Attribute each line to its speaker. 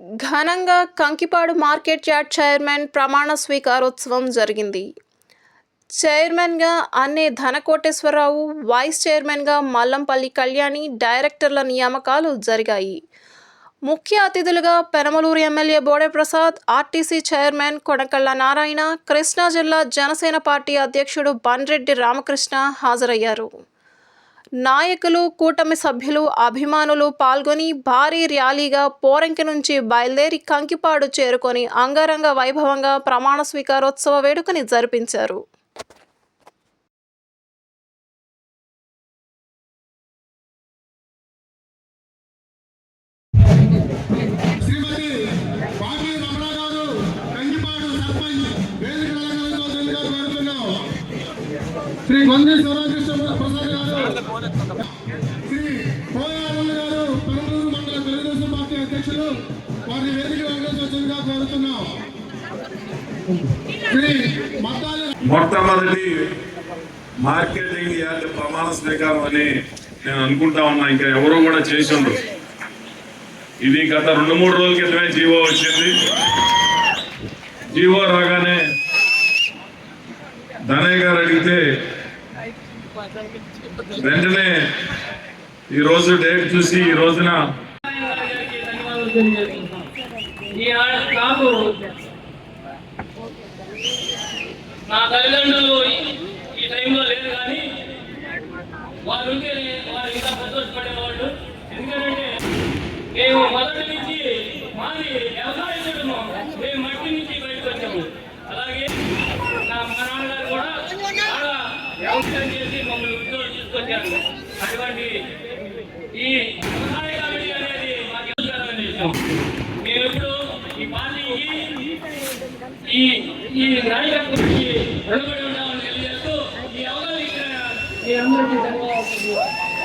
Speaker 1: ఘనంగా Kankipadu market yard chairman ప్రమాణ స్వీకారోత్సవం జరిగింది. చైర్మన్గా అన్నే ధనకోటేశ్వరరావు వైస్ చైర్మన్గా మల్లంపల్లి కళ్యాణి డైరెక్టర్ల నియామకాలు జరిగాయి. ముఖ్య అతిథులుగా Penamaluru MLA Bode Prasad RTC chairman Konakalla Narayana Krishna జిల్లా జనసేన పార్టీ అధ్యక్షుడు బండ్రెడ్డి రామకృష్ణ హాజరయ్యారు. నాయకులు కూటమి సభ్యులు అభిమానులు పాల్గొని భారీ ర్యాలీగా పోరంకి నుంచి బయలుదేరి కంకిపాడు చేరుకొని అంగరంగ వైభవంగా ప్రమాణ స్వీకారోత్సవ వేడుకని జరిపించారు.
Speaker 2: శ్రీ వందే శివరామకృష్ణ వారిని వేదిక తెలుగుగా కోరుతున్నాం.
Speaker 3: మొట్టమొదటి మార్కెటింగ్ యార్డ్ ప్రమాణ స్వీకారం అని నేను అనుకుంటా ఉన్నా. ఇంకా ఎవరు కూడా చేసి ఉండరు ఇది గత రెండు మూడు రోజుల క్రితమే జీవో వచ్చింది. జీవో రాగానే ధనయ్య గారు అడిగితే వెంటనే ఈ రోజు డేట్ చూసి ఈ రోజున
Speaker 4: నా తల్లిదండ్రులు ఈ- టైంలో లేరు కానీ వారు ఉంటే వారు ఇంకా సంతోషపడేవాళ్ళు. ఎందుకంటే మేము మొదటి నుంచి మాది వ్యవసాయ మేము మట్టి నుంచి బయటకు వచ్చాము. అలాగే మా నాన్నగారు కూడా వ్యవసాయం చేసి మమ్మల్ని ఉద్యోగం తీసుకొచ్చారు అటువంటి ఈ వ్యవసాయ కమిటీ అనేది మాకు మేము ఎప్పుడు ఈ పార్టీకి ఈ ఈ నాయకత్వానికి రుణపడి ఉంటామని తెలియజేస్తూ ఈ ఇచ్చిన మీ అందరికీ ధన్యవాదాలు